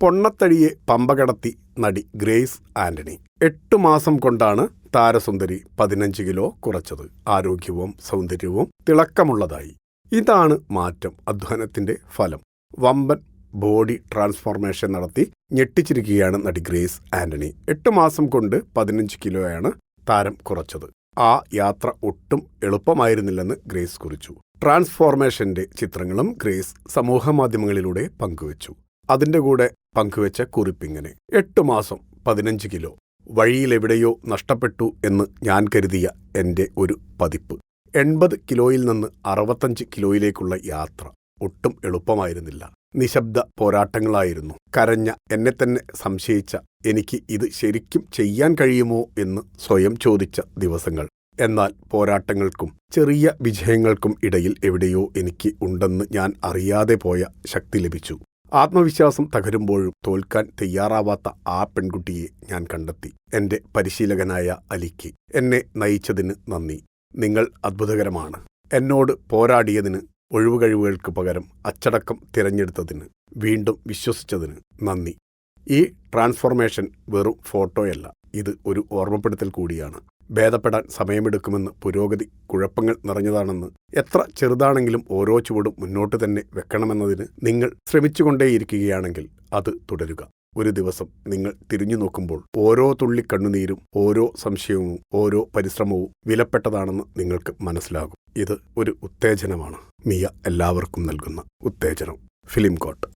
പൊണ്ണത്തടിയെ പമ്പകടത്തി നടി ഗ്രേസ് ആന്റണി. എട്ടു മാസം കൊണ്ടാണ് താരസുന്ദരി പതിനഞ്ച് കിലോ കുറച്ചത്. ആരോഗ്യവും സൗന്ദര്യവും തിളക്കമുള്ളതായി. ഇതാണ് മാറ്റം അധ്വാനത്തിന്റെ ഫലം. വമ്പൻ ബോഡി ട്രാൻസ്ഫോർമേഷൻ നടത്തി ഞെട്ടിച്ചിരിക്കുകയാണ് നടി ഗ്രേസ് ആന്റണി. എട്ട് മാസം കൊണ്ട് പതിനഞ്ച് കിലോയാണ് താരം കുറച്ചത്. ആ യാത്ര ഒട്ടും എളുപ്പമായിരുന്നില്ലെന്ന് ഗ്രേസ് കുറിച്ചു. ട്രാൻസ്ഫോർമേഷന്റെ ചിത്രങ്ങളും ഗ്രേസ് സമൂഹമാധ്യമങ്ങളിലൂടെ പങ്കുവച്ചു. അതിന്റെ കൂടെ പങ്കുവെച്ച കുറിപ്പിങ്ങനെ. എട്ട് മാസം പതിനഞ്ച് കിലോ. വഴിയിലെവിടെയോ നഷ്ടപ്പെട്ടു എന്ന് ഞാൻ കരുതിയ എന്റെ ഒരു പതിപ്പ്. എൺപത് കിലോയിൽ നിന്ന് അറുപത്തഞ്ച് കിലോയിലേക്കുള്ള യാത്ര ഒട്ടും എളുപ്പമായിരുന്നില്ല. നിശബ്ദ പോരാട്ടങ്ങളായിരുന്നു. കരഞ്ഞ എന്നെ തന്നെ സംശയിച്ച എനിക്ക് ഇത് ശരിക്കും ചെയ്യാൻ കഴിയുമോ എന്ന് സ്വയം ചോദിച്ച ദിവസങ്ങൾ. എന്നാൽ പോരാട്ടങ്ങൾക്കും ചെറിയ വിജയങ്ങൾക്കും ഇടയിൽ എവിടെയോ എനിക്ക് ഉണ്ടെന്ന് ഞാൻ അറിയാതെ പോയ ശക്തി ലഭിച്ചു. ആത്മവിശ്വാസം തകരുമ്പോഴും തോൽക്കാൻ തയ്യാറാവാത്ത ആ പെൺകുട്ടിയെ ഞാൻ കണ്ടെത്തി. എന്റെ പരിശീലകനായ അലിക്ക് എന്നെ നയിച്ചതിന് നന്ദി. നിങ്ങൾ അത്ഭുതകരമാണ്. എന്നോട് പോരാടിയതിന് ഒഴിവുകഴിവുകൾക്ക് പകരം അച്ചടക്കം തിരഞ്ഞെടുത്തതിന് വീണ്ടും വിശ്വസിച്ചതിന് നന്ദി. ഈ ട്രാൻസ്ഫോർമേഷൻ വെറും ഫോട്ടോയല്ല ഇത് ഒരു ഓർമ്മപ്പെടുത്തൽ കൂടിയാണ്. ഭേദപ്പെടാൻ സമയമെടുക്കുമെന്ന് പുരോഗതി കുഴപ്പങ്ങൾ നിറഞ്ഞതാണെന്ന് എത്ര ചെറുതാണെങ്കിലും ഓരോ ചുവടും മുന്നോട്ട് തന്നെ വെക്കണമെന്നതിന് നിങ്ങൾ ശ്രമിച്ചുകൊണ്ടേയിരിക്കുകയാണെങ്കിൽ അത് തുടരുക. ഒരു ദിവസം നിങ്ങൾ തിരിഞ്ഞു നോക്കുമ്പോൾ ഓരോ തുള്ളി കണ്ണുനീരും ഓരോ സംശയവും ഓരോ പരിശ്രമവും വിലപ്പെട്ടതാണെന്ന് നിങ്ങൾക്ക് മനസ്സിലാകും. ഇത് ഒരു ഉത്തേജനമാണ്. മിയ എല്ലാവർക്കും നൽകുന്ന ഉത്തേജനം. Film coat.